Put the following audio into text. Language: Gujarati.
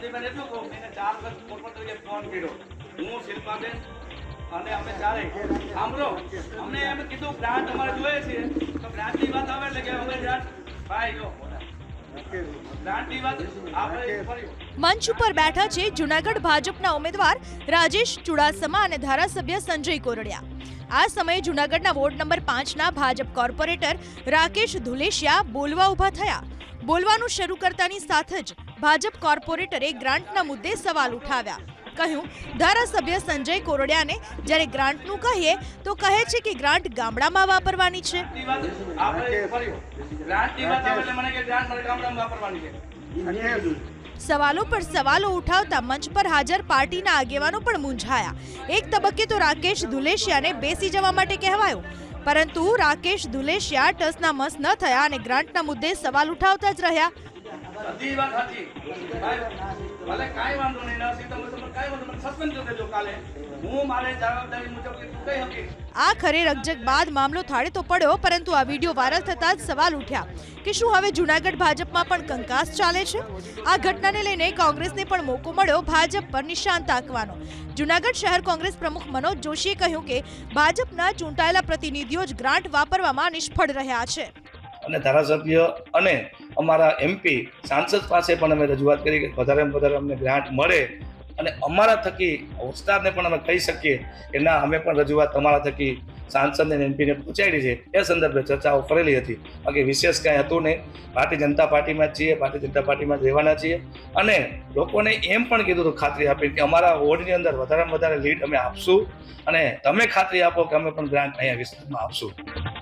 પ્રદીપભાઈ એટલું કહું. એને ચાર વખત કોર્પોરેટર તરીકે ફોન કર્યો. હું શિલ્પાબેન અને અમે ચારે. સાંભળો અમને એમ કીધું ગ્રાન્ટ અમારે જોઈએ છે. તો ગ્રાન્ટની વાત આવે એટલે કે અમે ગ્રાન્ટ ભાઈ જો મંચ ઉપર બેઠા છે જુનાગઢ ભાજપના ઉમેદવાર રાજેશ ચુડાસમા અને ધારાસભ્ય સંજય કોરડિયા. આ સમયે જુનાગઢના વોર્ડ નંબર પાંચના ભાજપ કોર્પોરેટર રાકેશ ધુલેશિયા બોલવા ઊભા થયા. બોલવાનું શરૂ કરતાની સાથે જ ભાજપ કોર્પોરેટરે ગ્રાન્ટના મુદ્દે સવાલ ઉઠાવ્યા. કહ્યું ધારાસભ્ય સંજય કોરડિયાને જ્યારે ગ્રાન્ટનું કહીએ તો કહે છે કે ગ્રાન્ટ ગામડામાં વાપરવાની છે. મને કે ગ્રાન્ટ ગામડામાં વાપરવાની છે. સવાલો પર સવાલો ઉઠાવતા મંચ પર હાજર પાર્ટીના આગેવાનો પણ મૂંઝાયા. એક તબક્કે તો રાકેશ ધુલેશિયાને બેસી જવા માટે કહેવાયું. પરંતુ રાકેશ ધુલેશિયા ટસના મસ ન થયા અને ગ્રાન્ટના મુદ્દે સવાલ ઉઠાવતા જ રહ્યા. બધી વાત સાચી. ભલે કાંઈ વાંધો નહીં. નરસિંહ તમે કાંઈ વાંધો નહીં. સસ્પેન્ડ કરી દેજો કાલે. હું મારે જવાબદારી મુજબ કઈ શકીશ? આખરે રકજક બાદ મામલો થાળે તો પડ્યો પરંતુ આ વીડિયો વાયરલ થતાં જ સવાલ ઉઠ્યા કે શું હવે જુનાગઢ ભાજપમાં પણ કંકાસ ચાલે છે? આ ઘટનાને લઈને કોંગ્રેસને પણ મોકો મળ્યો ભાજપ પર નિશાન તાકવાનો. જુનાગઢ શહેર કોંગ્રેસ પ્રમુખ મનોજ જોશીએ કહ્યું કે ભાજપના ચૂંટાયેલા પ્રતિનિધિઓ જ ગ્રાન્ટ વાપરવામાં નિષ્ફળ રહ્યા છે. અને ધારાસભ્ય અને અમારા એમપી સાંસદ પાસે પણ અમે રજૂઆત કરી કે વધારેમાં વધારે અમને ગ્રાન્ટ મળે અને અમારા થકી વિસ્તારને પણ અમે કહી શકીએ કે ના, અમે પણ રજૂઆત તમારા થકી સાંસદને એમપીને પહોંચાડી છે. એ સંદર્ભે ચર્ચાઓ કરેલી હતી. બાકી વિશેષ કાંઈ હતું નહીં. ભારતીય જનતા પાર્ટીમાં છીએ, ભારતીય જનતા પાર્ટીમાં જ રહેવાના છીએ. અને લોકોને એમ પણ કીધું હતું, ખાતરી આપી કે અમારા વોર્ડની અંદર વધારેમાં વધારે લીડ અમે આપશું અને તમે ખાતરી આપો કે અમે પણ ગ્રાન્ટ અહીંયા વિસ્તારમાં આપશું.